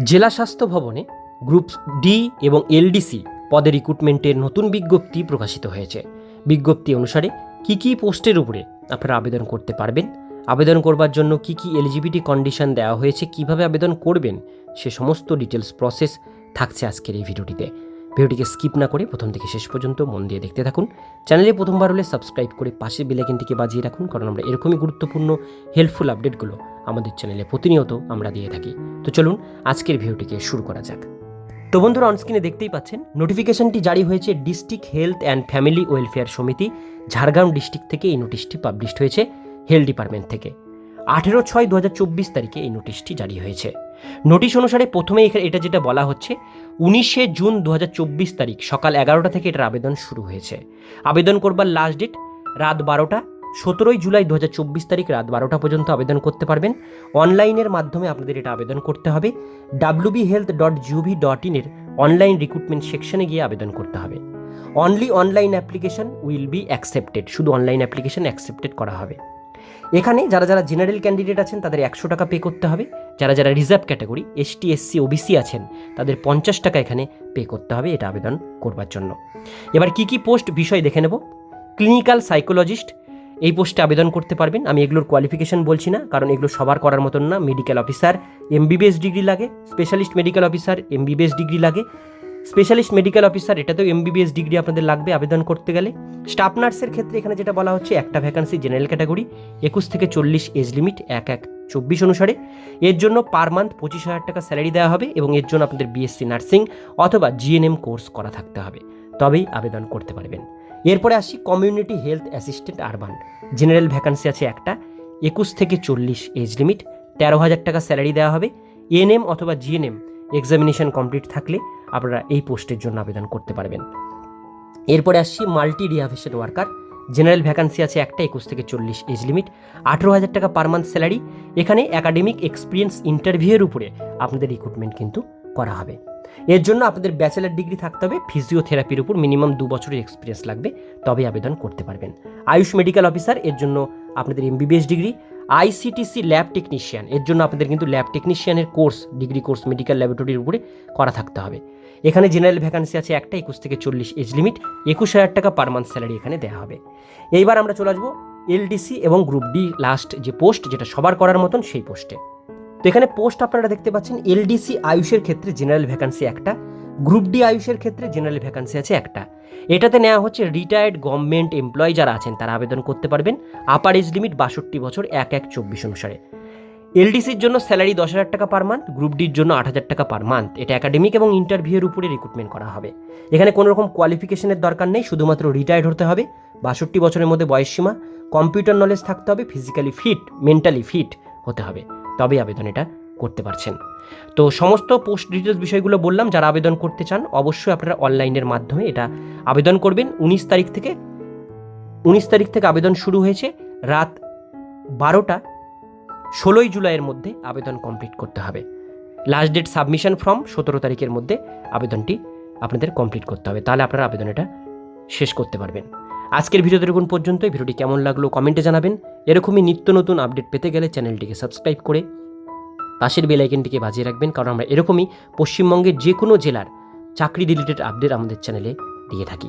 জেলা স্বাস্থ্য ভবনে গ্রুপ ডি এবং এলডিসি পদে রিক্রুটমেন্টের নতুন বিজ্ঞপ্তি প্রকাশিত হয়েছে। বিজ্ঞপ্তি অনুসারে কি কি পোস্টের উপরে আপনারা আবেদন করতে পারবেন, আবেদন করবার জন্য কি কি এলিজিবিলিটি কন্ডিশন দেওয়া হয়েছে, কীভাবে আবেদন করবেন, সে সমস্ত ডিটেলস প্রসেস থাকছে আজকের এই ভিডিওটিতে। ভিডিওটিকে স্কিপ না করে প্রথম থেকে শেষ পর্যন্ত মন দিয়ে দেখতে থাকুন। চ্যানেলে প্রথমবার হলে সাবস্ক্রাইব করে পাশে বেলাইকেনটিকে বাজিয়ে রাখুন, কারণ আমরা এরকমই গুরুত্বপূর্ণ হেল্পফুল আপডেটগুলো আমাদের চ্যানেলে প্রতিনিয়ত আমরা দিয়ে থাকি। তো চলুন, আজকের ভিডিওটিকে শুরু করা যাক। তো বন্ধুরা অনস্ক্রিনে দেখতেই পাচ্ছেন নোটিফিকেশনটি জারি হয়েছে district health and family welfare সমিতি, ঝাড়গ্রাম ডিস্ট্রিক্ট থেকে এই নোটিশটি পাবলিশড হয়েছে হেলথ ডিপার্টমেন্ট থেকে। আঠেরো ছয় দু তারিখে এই নোটিশটি জারি হয়েছে। নোটিশ অনুসারে প্রথমে এটা যেটা বলা হচ্ছে উনিশে জুন দু হাজার চব্বিশ তারিখ সকাল এগারোটা থেকে এটার আবেদন শুরু হয়েছে। আবেদন করবার লাস্ট ডেট রাত বারোটা, সতেরোই জুলাই দু হাজার চব্বিশ তারিখ রাত বারোটা পর্যন্ত আবেদন করতে পারবেন। অনলাইনের মাধ্যমে আপনাদের এটা আবেদন করতে হবে। WB health dot GOV dot ইনের অনলাইন রিক্রুটমেন্ট সেকশনে গিয়ে আবেদন করতে হবে। Only online application will be accepted শুধু অনলাইন অ্যাপ্লিকেশন অ্যাকসেপ্টেড করা হবে। এখানে যারা যারা জেনারেল ক্যান্ডিডেট আছেন, তাদের একশো টাকা পে করতে হবে। যারা যারা reserve category ST SC OBC আছেন, তাদের পঞ্চাশ টাকা এখানে পে করতে হবে এটা আবেদন করবার জন্য। এবার কি কি পোস্ট বিষয় দেখে নেব। ক্লিনিক্যাল সাইকোলজিস্ট, এই পোস্টে আবেদন করতে পারবেন। আমি এগুলোর কোয়ালিফিকেশন বলছি না, কারণ এগুলো সবার করার মতন না। মেডিকেল অফিসার, এমবিবিএস ডিগ্রি লাগে। Specialist medical officer, MBBS degree লাগে। স্পেশালিস্ট মেডিকেল অফিসার, এটাতেও এমবিবিএস ডিগ্রি আপনাদের লাগবে আবেদন করতে গেলে। স্টাফ নার্সের ক্ষেত্রে এখানে যেটা বলা হচ্ছে, একটা ভ্যাকান্সি জেনারেল ক্যাটাগরি, একুশ থেকে চল্লিশ এজ লিমিট, এক এক। চব্বিশ অনুসারে। এর জন্য পার মান্থ পঁচিশ হাজার টাকা স্যালারি দেওয়া হবে এবং এর জন্য আপনাদের বিএসসি নার্সিং অথবা জিএনএম কোর্স করা থাকতে হবে। তবেই আবেদন করতে পারবেন। এরপরে আসি community health assistant urban general vacancy আছে একটা, একুশ থেকে চল্লিশ এজ লিমিট তেরো হাজার টাকা স্যালারি দেওয়া হবে। এএনএম অথবা জিএনএম এক্সামিনেশন কমপ্লিট থাকলে আপনারা এই পোস্টের জন্য আবেদন করতে পারবেন। এরপরে আসছি multi rehabilitation worker general vacancy আছে একটা একুশ থেকে চল্লিশ এজ লিমিট, আঠেরো হাজার টাকা পার মান্থ স্যালারি। এখানে একাডেমিক এক্সপিরিয়েন্স ইন্টারভিউয়ের উপরে আপনাদের রিক্রুটমেন্ট কিন্তু করা হবে। এর জন্য আপনাদের ব্যাচেলার ডিগ্রি থাকতে হবে ফিজিওথেরাপির উপর মিনিমাম দু বছরের এক্সপিরিয়েন্স লাগবে তবে আবেদন করতে পারবেন। আয়ুষ মেডিকেল অফিসার এর জন্য আপনাদের MBBS degree ICTC lab technician. এর জন্য আপনাদের কিন্তু ল্যাব টেকনিশিয়ানের কোর্স, ডিগ্রি কোর্স মেডিকেল ল্যাবরেটরির উপরে করা থাকতে হবে। এখানে জেনারেল ভ্যাকান্সি আছে একটা, একুশ থেকে চল্লিশ এজ লিমিট, একুশ হাজার টাকা পার মান্থ স্যালারি এখানে দেওয়া হবে। এইবার আমরা চলে আসব এলডিসি এবং গ্রুপ ডি লাস্ট যে পোস্ট, যেটা সবার করার মতন সেই পোস্টে। তো এখানে পোস্ট আপনারা দেখতে পাচ্ছেন, এলডিসি আয়ুষের ক্ষেত্রে জেনারেল ভ্যাকান্সি একটা গ্রুপ ডি আয়ুষের ক্ষেত্রে জেনারেল ভ্যাকান্সি আছে একটা। এটাতে নেওয়া হচ্ছে রিটায়ার্ড গভর্নমেন্ট এমপ্লয়ি যারা আছেন, তারা আবেদন করতে পারবেন। আপার এজ লিমিট বাষট্টি বছর, এক এক চব্বিশ অনুসারে। এলডিসির জন্য স্যালারি দশ হাজার টাকা পার মান্থ গ্রুপ ডির জন্য আট হাজার টাকা পার মান্থ এটা একাডেমিক এবং ইন্টারভিউয়ের উপরে রিক্রুটমেন্ট করা হবে। এখানে কোনো রকম কোয়ালিফিকেশনের দরকার নেই, শুধুমাত্র রিটায়ার্ড হতে হবে। বাষট্টি বছরের মধ্যে বয়সসীমা কম্পিউটার নলেজ থাকতে হবে ফিজিক্যালি ফিট মেন্টালি ফিট হতে হবে। তবেই আবেদন এটা করতে পারছেন। তো সমস্ত পোস্ট ডিটেলস বিষয়গুলো বললাম, যারা আবেদন করতে চান, অবশ্যই আপনারা অনলাইনের মাধ্যমে এটা আবেদন করবেন। উনিশ তারিখ থেকে, উনিশ তারিখ থেকে আবেদন শুরু হয়েছে রাত বারোটা, ষোলোই জুলাইয়ের মধ্যে আবেদন কমপ্লিট করতে হবে। লাস্ট ডেট সাবমিশন ফর্ম সতেরো তারিখের মধ্যে আবেদনটি আপনাদের কমপ্লিট করতে হবে। তাহলে আপনারা আবেদন এটা শেষ করতে পারবেন। আজকের ভিডিও দেখুন পর্যন্ত ভিডিওটি কেমন লাগল কমেন্টে জানাবেন। এরকমই নিত্য নতুন আপডেট পেতে গেলে চ্যানেলটিকে সাবস্ক্রাইব করে পাশের বেল আইকনটিকে বাজিয়ে রাখবেন, কারণ আমরা এরকমই পশ্চিমবঙ্গের যে কোনো জেলার চাকরি রিলেটেড আপডেট আমাদের চ্যানেলে দিয়ে থাকি।